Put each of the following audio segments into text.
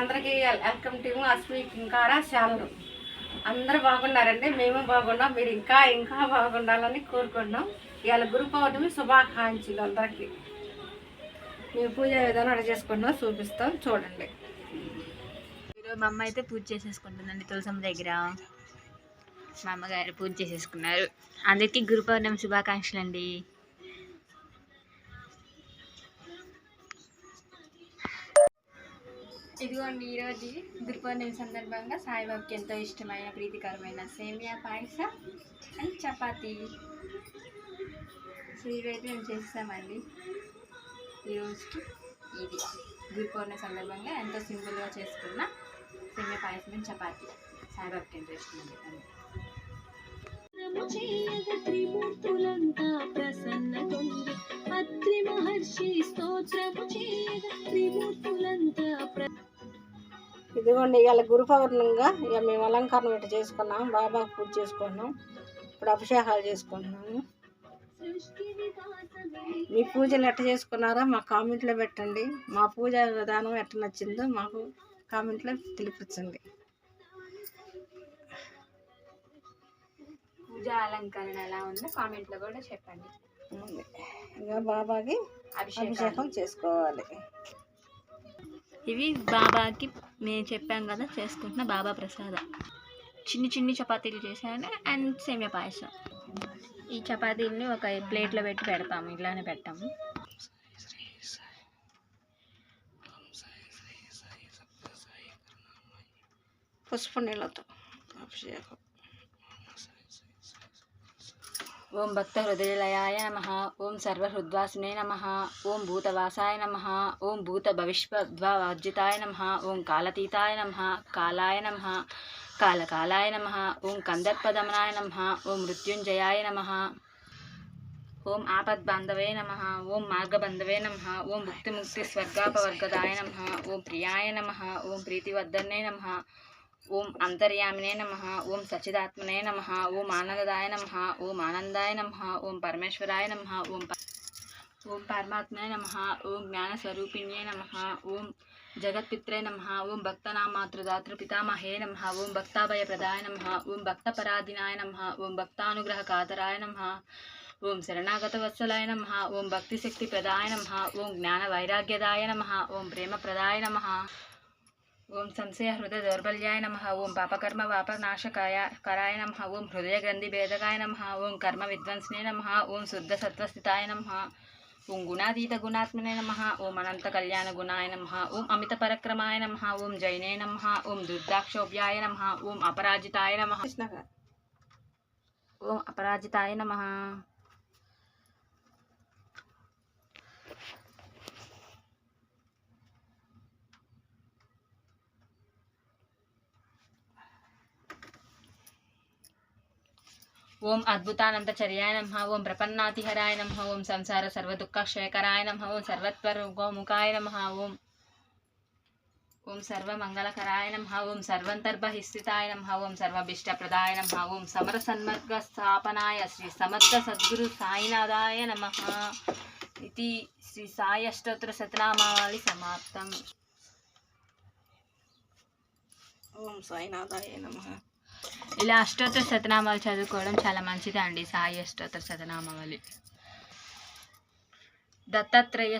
అందరికీ welcome team అశ్వి కింకార ఛానల్ అందరూ బాగున్నారండి మేము బాగున్నాం మీరు ఇంకా ఇంకా బాగుండాలని కోరుకుంటున్నాం. ఇవాళ గురు పౌర్ణమి శుభాకాంక్షలు అందరికీ. మేము పూజ విధానం అడ చేసుకుంటున్నాం చూపిస్తాం చూడండి. ఈరోజు మా అమ్మ అయితే పూజ చేసేసుకుంటుందండి తులసమ్మ దగ్గర. మా అమ్మగారు పూజ చేసేసుకున్నారు. అందరికీ గురు పౌర్ణమి శుభాకాంక్షలు అండి ఇదిగోండి ఈరోజు గురు పౌర్ణమి సందర్భంగా సాయిబాబుకి ఎంతో ఇష్టమైన ప్రీతికరమైన సేమియా పాయసం అండ్ చపాతీ. సో ఇవైతే మేము చేస్తామండి. ఈరోజుకి ఇది. గురు పౌర్ణమి సందర్భంగా ఎంతో సింపుల్గా చేసుకున్న సేమియా పాయసం అండ్ చపాతీ. సాయిబాబుకి ఎంతో ఇష్టమండి. త్రిమూర్తులంతా ప్రసన్న అత్రి మహర్షి స్తోత్రము ఇదిగోండి ఇవాళ గురు పౌర్ణమిగా ఇక మేము అలంకరణ ఇట్లా చేసుకున్నాం బాబా పూజ చేసుకున్నాం ఇప్పుడు అభిషేకాలు చేసుకుంటున్నాము. మీ పూజలు ఎట్ట చేసుకున్నారో? మా కామెంట్లో పెట్టండి. మా పూజ విధానం ఎట్ట నచ్చిందో మాకు కామెంట్లో తెలిపించండి. పూజ అలంకరణ ఎలా ఉందో కామెంట్లో కూడా చెప్పండి. ఇంకా బాబాకి అభిషేకం చేసుకోవాలి. ఇవి బాబాకి మేము చెప్పాను కదా చేసుకుంటున్న బాబా ప్రసాదం. చిన్ని చిన్ని చపాతీలు చేశాను అండ్ సేమియా పాయసం. ఈ చపాతీలని ఒక ప్లేట్లో పెట్టి పెడతాము ఇలానే పెట్టాము. పసుపు నీళ్ళతో అభిషేకం ఓం భక్త హృదయలయాయ నమ ఓం సర్వహృద్వాసునే నమ ఓం భూతవాసాయ నమ ఓం భూత భవిష్యద్వార్జితాయ నమ ఓం కాలతీతాయ నమ కాలాయ నమ కాలకాలాయ నమ ఓం కందర్పదమనాయ నమ ఓం మృత్యుంజయాయ నమ ఓం ఆపద్బాంధవే నమ ఓం మార్గబంధవే నమ ఓం ముక్తిముక్తి స్వర్గాపవర్గదాయ నమ ఓం ప్రియాయ నమ ఓం ప్రీతివర్ధనే నమ ఓం అంతర్యామినే నమ ఓం సచిదాత్మనే నమ ఓం ఆనందదాయ నమ ఓం ఆనందాయ నమ ఓం పరమేశ్వరాయ నమ ఓం ప- ఓం పరమాత్మనే నమ ఓం జ్ఞానస్వరూపిణ్యే నమ ఓం జగత్పిత్రే నమ ఓం భక్తనామాతృదాతృ పితామహే నమ ఓం భక్తాభయప్రదాయ నమ ఓం భక్తపరాధినాయ నమ ఓం భక్తానుగ్రహకాతరాయ నమ ఓం శరణాగతవత్సలాయ నమ ఓం భక్తిశక్తి ప్రదాయ నమ ఓం జ్ఞాన వైరాగ్యదాయ నమ ఓం ప్రేమప్రదాయ నమ ఓం సంశయ హృదయ దౌర్బల్యాయ నమ ఓం పాపకర్మ వాపనాశకాయ కరాయ నమ ఓం హృదయ గ్రంథి భేదకాయ నమ ఓం కర్మ విధ్వంసనే నమ ఓం శుద్ధ సత్వస్థితాయ నమ ఓం గుణాతీత గుణాత్మనే నమ ఓం అనంత కళ్యాణ గుణాయ నమ ఓం అమిత పరక్రమాయ నమ ఓం జైనే నమ ఓం దుర్దాక్షోభ్యాయ నమ ఓం అపరాజితాయ నమ కృష్ణగా ఓం అపరాజితాయ నమ ఓం అద్భుతానంత చర్యాయ నమ ఓం ప్రపన్నాతిహరాయ నమ ఓం సంసార సర్వదుఃఖక్షయకరాయ నమ ఓం సర్వత్వరుగోముఖాయ నమ ఓం ఓం సర్వమంగళకరాయ నమ ఓం సర్వంతర్బహిస్థితాయ నమ ఓం సర్వభిష్టప్రదాయ నమ ఓం సమర సన్మర్గ స్థాపనాయ శ్రీ సమర్థ సద్గురు సాయినాథాయ నమ ఇది శ్రీ సాయి అష్టోత్తర శతనామావళి సమాప్తం. ఓం సాయినాథాయ నమ. ఇలా అష్టోత్తర శతనామాలు చదువుకోవడం చాలా మంచిది అండి సాయి అష్టోత్తర శతనామావళి. దత్తాత్రేయ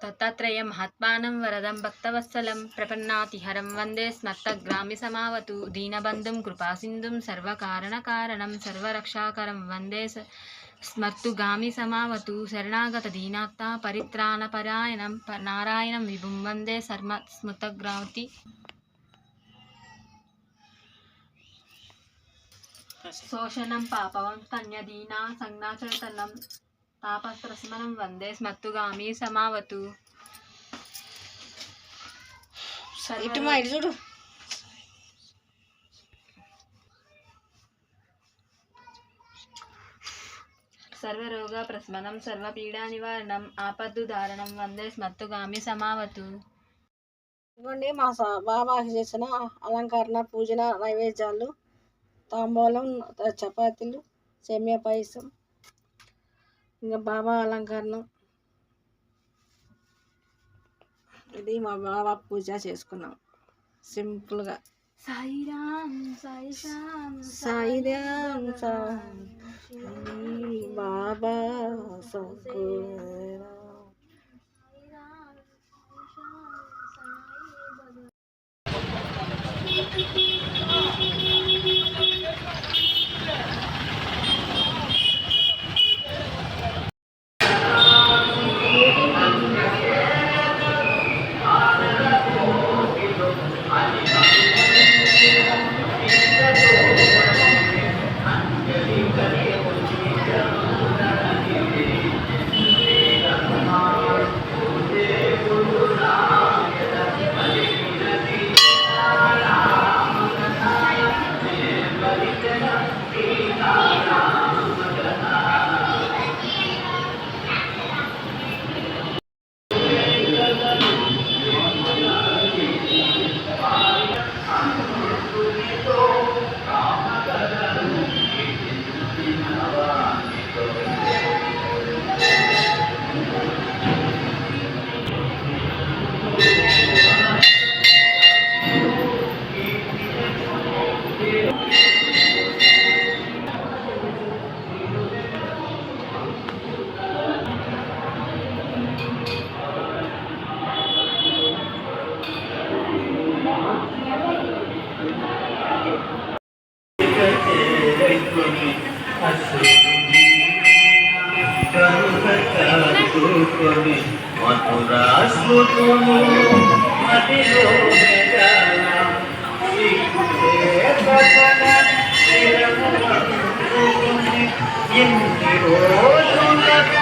దత్తాత్రేయ మహాత్మానం వరదం భక్తవత్సలం ప్రపన్నాతిహరం వందే స్మత్తగ్రామి సమావతు దీనబంధుం కృపాసింధుం సర్వకారణకారణం సర్వరక్షాకరం వందే స- స్మర్తుగామి సమావతు శరణాగత దీనాత్త పరిత్రాణపరాయణం నారాయణం విభుం వందే సర్మ స్మృతగ్రామతి శోషణం పాపవం కన్యదీనా సంజ్ఞాచైతన్యం తాపస్రస్మనం వందే స్మత్తుగామి సమావతు. ఇటు మా ఇటు చూడు. సర్వరోగ ప్రస్మనం సర్వపీడా నివారణం ఆపద్దు ధారణం వందే స్మత్తుగామి సమావతు. ఇవ్వండి మా బాబాకి చేసిన అలంకరణ పూజన నైవేద్యాలు. తాంబూలం చపాతీలు సేమియా పాయసం ఇంకా బాబా అలంకరణ ఇది మా బాబా పూజ చేసుకున్నాం సింపుల్గా సాయిరామ్ సాయి శ్యామ్ సాయిరామ్ సాయి బాబా సకురా మధురాశ్రుతును మదిలో మెదల ఎన్ని రోజులకు